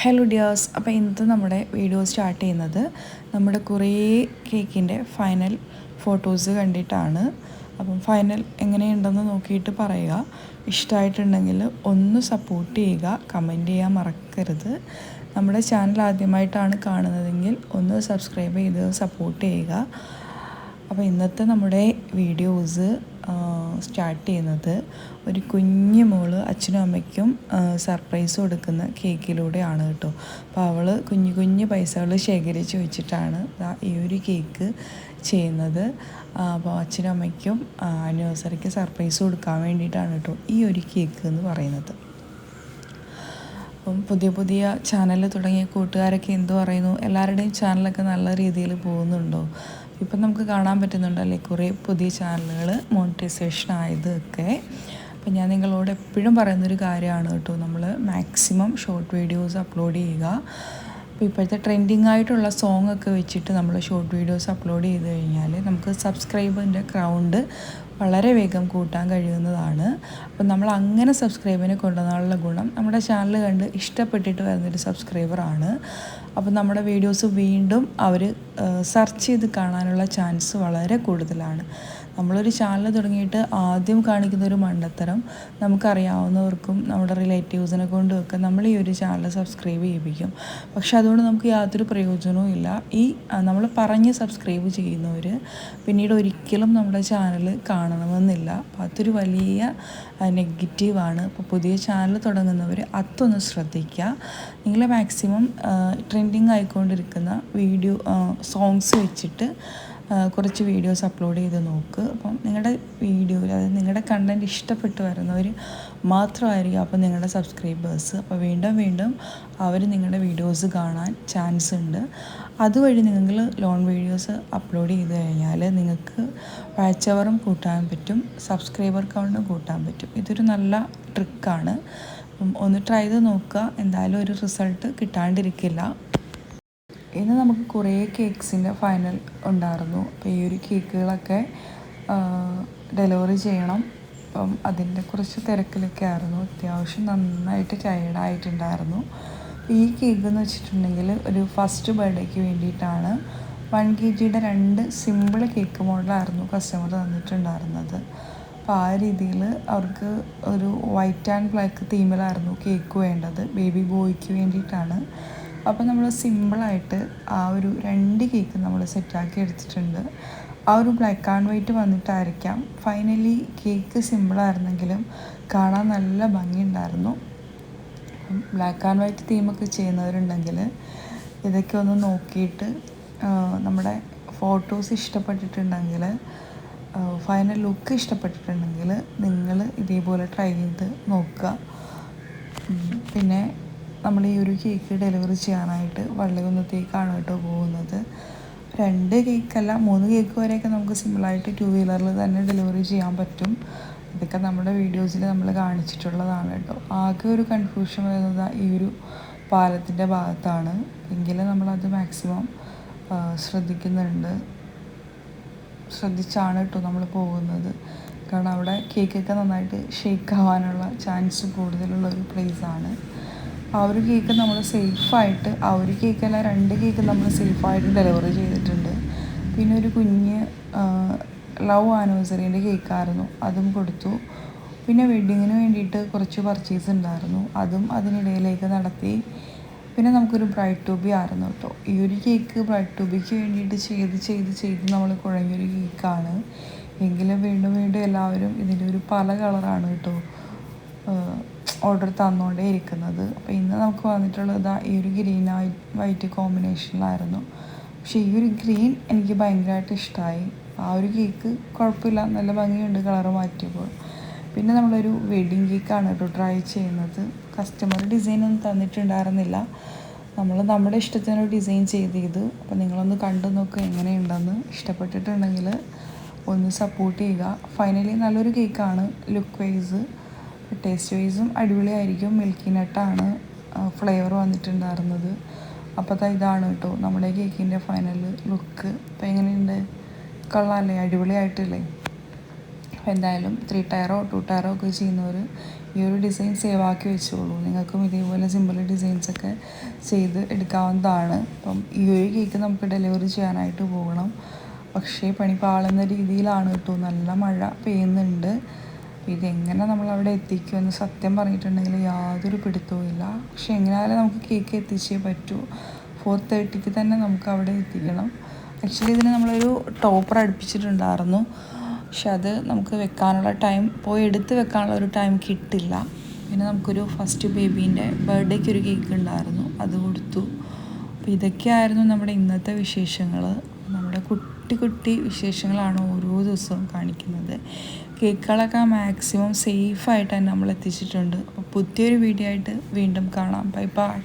Hello dears അപ്പോൾ ഇന്നത്തെ നമ്മുടെ വീഡിയോ സ്റ്റാർട്ട് ചെയ്യുന്നത് നമ്മുടെ കുറേ കേക്കിന്റെ ഫൈനൽ ഫോട്ടോസ് കണ്ടിട്ടാണ്. അപ്പം ഫൈനൽ എങ്ങനെയുണ്ടെന്ന് നോക്കിയിട്ട് പറയുക. ഇഷ്ടമായിട്ടുണ്ടെങ്കിൽ ഒന്ന് സപ്പോർട്ട് ചെയ്യുക കമന്റ് ചെയ്യാൻ മറക്കരുത്. നമ്മുടെ ചാനൽ ആദ്യമായിട്ടാണ് കാണുന്നതെങ്കിൽ ഒന്ന് സബ്സ്ക്രൈബ് ചെയ്ത് സപ്പോർട്ട് ചെയ്യുക. അപ്പോൾ ഇന്നത്തെ നമ്മുടെ വീഡിയോസ് സ്റ്റാർട്ട് ചെയ്യുന്നത് ഒരു കുഞ്ഞു മോൾ അച്ഛനും അമ്മയ്ക്കും സർപ്രൈസ് കൊടുക്കുന്ന കേക്കിലൂടെയാണ് കേട്ടോ. അപ്പോൾ അവൾ കുഞ്ഞു കുഞ്ഞു പൈസകൾ ശേഖരിച്ച് വെച്ചിട്ടാണ് ഈ ഒരു കേക്ക് ചെയ്യുന്നത്. അപ്പോൾ അച്ഛനും അമ്മയ്ക്കും ആനിവേഴ്സറിക്ക് സർപ്രൈസ് കൊടുക്കാൻ വേണ്ടിയിട്ടാണ് കേട്ടോ ഈ ഒരു കേക്ക് എന്ന് പറയുന്നത്. അപ്പം പുതിയ പുതിയ ചാനൽ തുടങ്ങിയ കൂട്ടുകാരൊക്കെ എന്തു പറയുന്നു? എല്ലാവരുടെയും ചാനലൊക്കെ നല്ല രീതിയിൽ പോകുന്നുണ്ടോ? ഇപ്പം നമുക്ക് കാണാൻ പറ്റുന്നുണ്ടല്ലേ കുറേ പുതിയ ചാനലുകൾ മോണിറ്റൈസേഷൻ ആയതൊക്കെ. അപ്പം ഞാൻ നിങ്ങളോട് എപ്പോഴും പറയുന്നൊരു കാര്യമാണ് കേട്ടോ. നമ്മൾ മാക്സിമം ഷോർട്ട് വീഡിയോസ് അപ്ലോഡ് ചെയ്യുക. അപ്പോൾ ഇപ്പോഴത്തെ ട്രെൻഡിങ് ആയിട്ടുള്ള സോങ് ഒക്കെ വെച്ചിട്ട് നമ്മൾ ഷോർട്ട് വീഡിയോസ് അപ്ലോഡ് ചെയ്ത് കഴിഞ്ഞാൽ നമുക്ക് സബ്സ്ക്രൈബറിന്റെ ക്രൗണ്ട് വളരെ വേഗം കൂട്ടാൻ കഴിയുന്നതാണ്. അപ്പം നമ്മൾ അങ്ങനെ സബ്സ്ക്രൈബിനെ കൊണ്ടുവന്നാലുള്ള ഗുണം നമ്മുടെ ചാനൽ കണ്ട് ഇഷ്ടപ്പെട്ടിട്ട് വരുന്നൊരു സബ്സ്ക്രൈബറാണ് അപ്പം നമ്മുടെ വീഡിയോസ് വീണ്ടും അവർ സെർച്ച് ചെയ്ത് കാണാനുള്ള ചാൻസ് വളരെ കൂടുതലാണ്. നമ്മളൊരു ചാനൽ തുടങ്ങിയിട്ട് ആദ്യം കാണിക്കുന്ന ഒരു മണ്ടത്തരം നമുക്കറിയാവുന്നവർക്കും നമ്മുടെ റിലേറ്റീവ്സിനെ കൊണ്ടും ഒക്കെ നമ്മൾ ഈ ഒരു ചാനൽ സബ്സ്ക്രൈബ് ചെയ്യിപ്പിക്കും. പക്ഷെ അതുകൊണ്ട് നമുക്ക് യാതൊരു പ്രയോജനവും ഇല്ല. ഈ നമ്മൾ പറഞ്ഞ് സബ്സ്ക്രൈബ് ചെയ്യുന്നവർ പിന്നീട് ഒരിക്കലും നമ്മുടെ ചാനൽ കാണണമെന്നില്ല. അപ്പം അതൊരു വലിയ നെഗറ്റീവാണ് അപ്പോൾ പുതിയ ചാനൽ തുടങ്ങുന്നവർ അതൊന്ന് ശ്രദ്ധിക്കുക നിങ്ങൾ മാക്സിമം ട്രെൻഡിങ് ആയിക്കൊണ്ടിരിക്കുന്ന വീഡിയോ സോങ്സ് വെച്ചിട്ട് കുറച്ച് വീഡിയോസ് അപ്ലോഡ് ചെയ്ത് നോക്ക്. അപ്പം നിങ്ങളുടെ വീഡിയോയിൽ അതായത് നിങ്ങളുടെ കണ്ടന്റ് ഇഷ്ടപ്പെട്ട് വരുന്നവർ മാത്രമായിരിക്കും അപ്പോൾ നിങ്ങളുടെ സബ്സ്ക്രൈബേഴ്സ് അപ്പോൾ വീണ്ടും വീണ്ടും അവർ നിങ്ങളുടെ വീഡിയോസ് കാണാൻ ചാൻസ് ഉണ്ട്. അതുവഴി നിങ്ങൾ ലോൺ വീഡിയോസ് അപ്ലോഡ് ചെയ്ത് കഴിഞ്ഞാൽ നിങ്ങൾക്ക് വാച്ചവറും കൂട്ടാൻ പറ്റും സബ്സ്ക്രൈബർ കൗണ്ടും കൂട്ടാൻ പറ്റും. ഇതൊരു നല്ല ട്രിക്കാണ് അപ്പം ഒന്ന് ട്രൈ ചെയ്ത് നോക്കുക. എന്തായാലും ഒരു റിസൾട്ട് കിട്ടാണ്ടിരിക്കില്ല. ഇന്ന് നമുക്ക് കുറേ കേക്ക്സിന്റെ ഫൈനൽ ഉണ്ടായിരുന്നു. അപ്പോൾ ഈ ഒരു കേക്കുകളൊക്കെ ഡെലിവറി ചെയ്യണം. അപ്പം അതിന്റെ കുറച്ച് തിരക്കിലൊക്കെ ആയിരുന്നു. അത്യാവശ്യം നന്നായിട്ട് ടയേർഡായിട്ടുണ്ടായിരുന്നു ഈ കേക്ക് എന്ന് വെച്ചിട്ടുണ്ടെങ്കിൽ ഒരു ഫസ്റ്റ് ബർത്ത്ഡേക്ക് വേണ്ടിയിട്ടാണ് വൺ കെ ജിയുടെ രണ്ട് സിമ്പിൾ കേക്ക് മോഡലായിരുന്നു കസ്റ്റമർ തന്നിട്ടുണ്ടായിരുന്നത്. അപ്പോൾ ആ രീതിയിൽ അവർക്ക് ഒരു വൈറ്റ് ആൻഡ് ബ്ലാക്ക് തീമിലായിരുന്നു കേക്ക് വേണ്ടത്. ബേബി ബോയ്ക്ക് വേണ്ടിയിട്ടാണ്. അപ്പോൾ നമ്മൾ സിമ്പിളായിട്ട് ആ ഒരു രണ്ട് കേക്ക് നമ്മൾ സെറ്റാക്കി എടുത്തിട്ടുണ്ട്. ആ ഒരു ബ്ലാക്ക് ആൻഡ് വൈറ്റ് വന്നിട്ടായിരിക്കാം. ഫൈനലി കേക്ക് സിമ്പിളായിരുന്നെങ്കിലും കാണാൻ നല്ല ഭംഗിയുണ്ടായിരുന്നു. ബ്ലാക്ക് ആൻഡ് വൈറ്റ് തീമൊക്കെ ചെയ്യുന്നവരുണ്ടെങ്കിൽ ഇതൊക്കെ ഒന്ന് നോക്കിയിട്ട് നമ്മുടെ ഫോട്ടോസ് ഇഷ്ടപ്പെട്ടിട്ടുണ്ടെങ്കിൽ ഫൈനൽ ലുക്ക് ഇഷ്ടപ്പെട്ടിട്ടുണ്ടെങ്കിൽ നിങ്ങൾ ഇതേപോലെ ട്രൈ ചെയ്ത് നോക്കുക. പിന്നെ നമ്മൾ ഈ ഒരു കേക്ക് ഡെലിവറി ചെയ്യാനായിട്ട് വള്ളികുന്നത്തേക്കാണ് കേട്ടോ പോകുന്നത്. രണ്ട് കേക്കല്ല മൂന്ന് കേക്ക് വരെയൊക്കെ നമുക്ക് സിമ്പിളായിട്ട് ടു വീലറിൽ തന്നെ ഡെലിവറി ചെയ്യാൻ പറ്റും. ഇതൊക്കെ നമ്മുടെ വീഡിയോസിൽ നമ്മൾ കാണിച്ചിട്ടുള്ളതാണ് കേട്ടോ. ആകെ ഒരു കൺഫ്യൂഷൻ വരുന്നത് ഈ ഒരു പാലത്തിന്റെ ഭാഗത്താണ്. എങ്കിലും നമ്മളത് മാക്സിമം ശ്രദ്ധിക്കുന്നുണ്ട്. ശ്രദ്ധിച്ചാണ് കേട്ടോ നമ്മൾ പോകുന്നത്. കാരണം അവിടെ കേക്കൊക്കെ നന്നായിട്ട് ഷേക്ക് ആവാനുള്ള ചാൻസ് കൂടുതലുള്ള ഒരു പ്ലേസാണ് ആ ഒരു കേക്ക് നമ്മൾ സേഫായിട്ട് ആ ഒരു കേക്കല്ല രണ്ട് കേക്ക് നമ്മൾ സേഫായിട്ട് ഡെലിവറി ചെയ്തിട്ടുണ്ട്. പിന്നെ ഒരു കുഞ്ഞ് ലവ് ആനിവേഴ്സറീന്റെ കേക്കായിരുന്നു അതും കൊടുത്തു. പിന്നെ വെഡ്ഡിങ്ങിന് വേണ്ടിയിട്ട് കുറച്ച് പർച്ചേസ് ഉണ്ടായിരുന്നു അതും അതിനിടയിലേക്ക് നടത്തി. പിന്നെ നമുക്കൊരു ബ്രൈഡ് ടൂബി ആയിരുന്നു കേട്ടോ. ഈ ഒരു കേക്ക് ബ്രൈഡ് ടൂബിക്ക് വേണ്ടിയിട്ട് ചെയ്ത് ചെയ്ത് ചെയ്ത് നമ്മൾ കുഴഞ്ഞൊരു കേക്കാണ്. എങ്കിലും വീണ്ടും വീണ്ടും എല്ലാവരും ഇതിന്റെ ഒരു പല കളറാണ് കേട്ടോ. ഓർഡർ തന്നുകൊണ്ടേ ഇരിക്കുന്നത് അപ്പോൾ ഇന്ന് നമുക്ക് വന്നിട്ടുള്ളത് ഈ ഒരു ഗ്രീൻ വൈറ്റ് കോമ്പിനേഷനിലായിരുന്നു പക്ഷേ ഈ ഒരു ഗ്രീൻ എനിക്ക് ഭയങ്കരമായിട്ട് ഇഷ്ടമായി ആ ഒരു കേക്ക് കുഴപ്പമില്ല. നല്ല ഭംഗിയുണ്ട് കളർ മാറ്റിയപ്പോൾ. പിന്നെ നമ്മളൊരു വെഡിങ് കേക്കാണ് കേട്ടോ ട്രൈ ചെയ്യുന്നത്. കസ്റ്റമർ ഡിസൈൻ ഒന്നും തന്നിട്ടുണ്ടായിരുന്നില്ല. നമ്മൾ നമ്മുടെ ഇഷ്ടത്തിനൊരു ഡിസൈൻ ചെയ്ത് ചെയ്തു അപ്പോൾ നിങ്ങളൊന്ന് കണ്ടു നോക്കുക എങ്ങനെയുണ്ടെന്ന്. ഇഷ്ടപ്പെട്ടിട്ടുണ്ടെങ്കിൽ ഒന്ന് സപ്പോർട്ട് ചെയ്യുക. ഫൈനലി നല്ലൊരു കേക്കാണ് ലുക്ക് വൈസ് ടേസ്റ്റ് വൈസും അടിപൊളിയായിരിക്കും. മിൽക്കി നട്ടാണ് ഫ്ലേവർ വന്നിട്ടുണ്ടായിരുന്നത്. അപ്പോൾ ഇതാണ് കേട്ടോ നമ്മുടെ കേക്കിന്റെ ഫൈനൽ ലുക്ക് അപ്പോൾ എങ്ങനെയുണ്ട്? കൊള്ളാമല്ലേ അടിപൊളിയായിട്ടില്ലേ? അപ്പോൾ എന്തായാലും ത്രീ ടയറോ ടു ടയറോ ഒക്കെ ചെയ്യുന്നവർ ഈ ഒരു ഡിസൈൻ സേവ് ആക്കി വെച്ചോളൂ. നിങ്ങൾക്കും ഇതേപോലെ സിമ്പിൾ ഡിസൈൻസ് ഒക്കെ ചെയ്ത് എടുക്കാവുന്നതാണ്. അപ്പം ഈ ഒരു കേക്ക് നമുക്ക് ഡെലിവറി ചെയ്യാനായിട്ട് പോകണം. പക്ഷേ പണി പാളുന്ന രീതിയിലാണ് കേട്ടോ നല്ല മഴ പെയ്യുന്നുണ്ട്. ഇതെങ്ങനെ നമ്മൾ അവിടെ എത്തിക്കുമെന്ന് സത്യം പറഞ്ഞിട്ടുണ്ടെങ്കിൽ യാതൊരു പിടുത്തവും ഇല്ല. പക്ഷെ എങ്ങനെയായാലും നമുക്ക് കേക്ക് എത്തിച്ചേ പറ്റൂ. ഫോർ തേർട്ടിക്ക് തന്നെ നമുക്ക് അവിടെ എത്തിക്കണം. ആക്ച്വലി ഇതിന് നമ്മളൊരു ടോപ്പർ അടുപ്പിച്ചിട്ടുണ്ടായിരുന്നു. പക്ഷെ അത് നമുക്ക് വെക്കാനുള്ള ടൈം പോയി എടുത്ത് വെക്കാനുള്ള ഒരു ടൈം കിട്ടില്ല. പിന്നെ നമുക്കൊരു ഫസ്റ്റ് ബേബീന്റെ ബർത്ത്ഡേക്ക് ഒരു കേക്ക് ഉണ്ടായിരുന്നു. അത് കൊടുത്തു. അപ്പോൾ ഇതൊക്കെയായിരുന്നു നമ്മുടെ ഇന്നത്തെ വിശേഷങ്ങൾ നമ്മുടെ കുട്ടി കുട്ടി വിശേഷങ്ങളാണ് ഓരോ ദിവസവും കാണിക്കുന്നത്. കേക്കുകളൊക്കെ മാക്സിമം സേഫായിട്ട് തന്നെ നമ്മൾ എത്തിച്ചിട്ടുണ്ട് അപ്പോൾ പുതിയൊരു വീഡിയോ ആയിട്ട് വീണ്ടും കാണാം. Bye bye